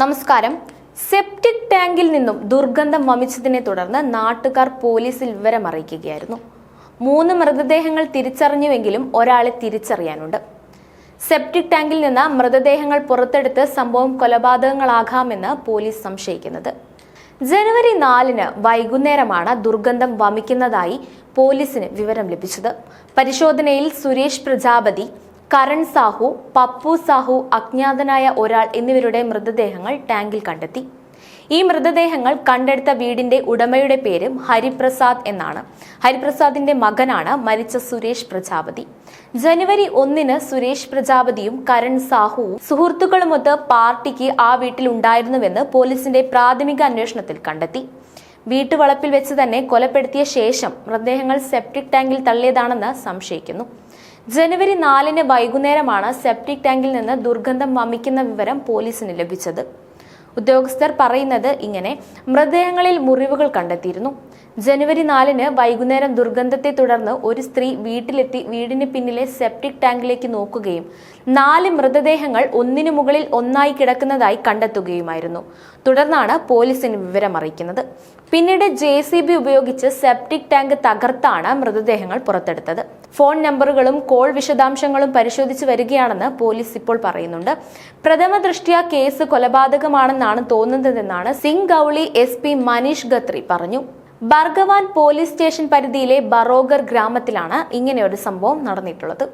നമസ്കാരം. സെപ്റ്റിക് ടാങ്കിൽ നിന്നും ദുർഗന്ധം വമിച്ചതിനെ തുടർന്ന് നാട്ടുകാർ പോലീസിൽ വിവരം അറിയിക്കുകയായിരുന്നു. മൂന്ന് മൃതദേഹങ്ങൾ തിരിച്ചറിഞ്ഞുവെങ്കിലും ഒരാളെ തിരിച്ചറിയാനുണ്ട്. സെപ്റ്റിക് ടാങ്കിൽ നിന്ന് മൃതദേഹങ്ങൾ പുറത്തെടുത്ത് സംഭവം കൊലപാതകങ്ങളാകാമെന്ന് പോലീസ് സംശയിക്കുന്നത്. ജനുവരി നാലിന് വൈകുന്നേരമാണ് ദുർഗന്ധം വമിക്കുന്നതായി പോലീസിന് വിവരം ലഭിച്ചത്. പരിശോധനയിൽ സുരേഷ് പ്രജാപതി കരൺ സാഹു പപ്പു സാഹു അജ്ഞാതനായ ഒരാൾ എന്നിവരുടെ മൃതദേഹങ്ങൾ ടാങ്കിൽ കണ്ടെത്തി. ഈ മൃതദേഹങ്ങൾ കണ്ടെടുത്ത വീടിന്റെ ഉടമയുടെ പേരും ഹരിപ്രസാദ് എന്നാണ്. ഹരിപ്രസാദിന്റെ മകനാണ് മരിച്ച സുരേഷ് പ്രജാപതി. ജനുവരി ഒന്നിന് സുരേഷ് പ്രജാപതിയും കരൺ സാഹുവും സുഹൃത്തുക്കളുമൊത്ത് പാർട്ടിക്ക് ആ വീട്ടിൽ ഉണ്ടായിരുന്നുവെന്ന് പോലീസിന്റെ പ്രാഥമിക അന്വേഷണത്തിൽ കണ്ടെത്തി. വീട്ടുവളപ്പിൽ വെച്ച് തന്നെ കൊലപ്പെടുത്തിയ ശേഷം മൃതദേഹങ്ങൾ സെപ്റ്റിക് ടാങ്കിൽ തള്ളിയതാണെന്ന് സംശയിക്കുന്നു. ജനുവരി നാലിന് വൈകുന്നേരമാണ് സെപ്റ്റിക് ടാങ്കിൽ നിന്ന് ദുർഗന്ധം വമിക്കുന്ന വിവരം പോലീസിന് ലഭിച്ചത്. ഉദ്യോഗസ്ഥർ പറയുന്നത് ഇങ്ങനെ മൃതദേഹങ്ങളിൽ മുറിവുകൾ കണ്ടെത്തിയിരുന്നു. ജനുവരി നാലിന് വൈകുന്നേരം ദുർഗന്ധത്തെ തുടർന്ന് ഒരു സ്ത്രീ വീട്ടിലെത്തി വീടിന് പിന്നിലെ സെപ്റ്റിക് ടാങ്കിലേക്ക് നോക്കുകയും നാല് മൃതദേഹങ്ങൾ ഒന്നിനു മുകളിൽ ഒന്നായി കിടക്കുന്നതായി കണ്ടെത്തുകയുമായിരുന്നു. തുടർന്നാണ് പോലീസിന് വിവരം അറിയിക്കുന്നത്. പിന്നീട് ജെ സി ബി ഉപയോഗിച്ച് സെപ്റ്റിക് ടാങ്ക് തകർത്താണ് മൃതദേഹങ്ങൾ പുറത്തെടുത്തത്. ഫോൺ നമ്പറുകളും കോൾ വിശദാംശങ്ങളും പരിശോധിച്ച് വരികയാണെന്ന് പോലീസ് ഇപ്പോൾ പറയുന്നുണ്ട്. പ്രഥമ ദൃഷ്ട്യാ കേസ് കൊലപാതകമാണെന്നാണ് തോന്നുന്നതെന്നാണ് സിംഗ് ഗൌളി എസ് പി മനീഷ് ഖത്രി പറഞ്ഞു. ബർഗവാൻ പോലീസ് സ്റ്റേഷൻ പരിധിയിലെ ബറോഗർ ഗ്രാമത്തിലാണ് ഇങ്ങനെയൊരു സംഭവം നടന്നിട്ടുള്ളത്.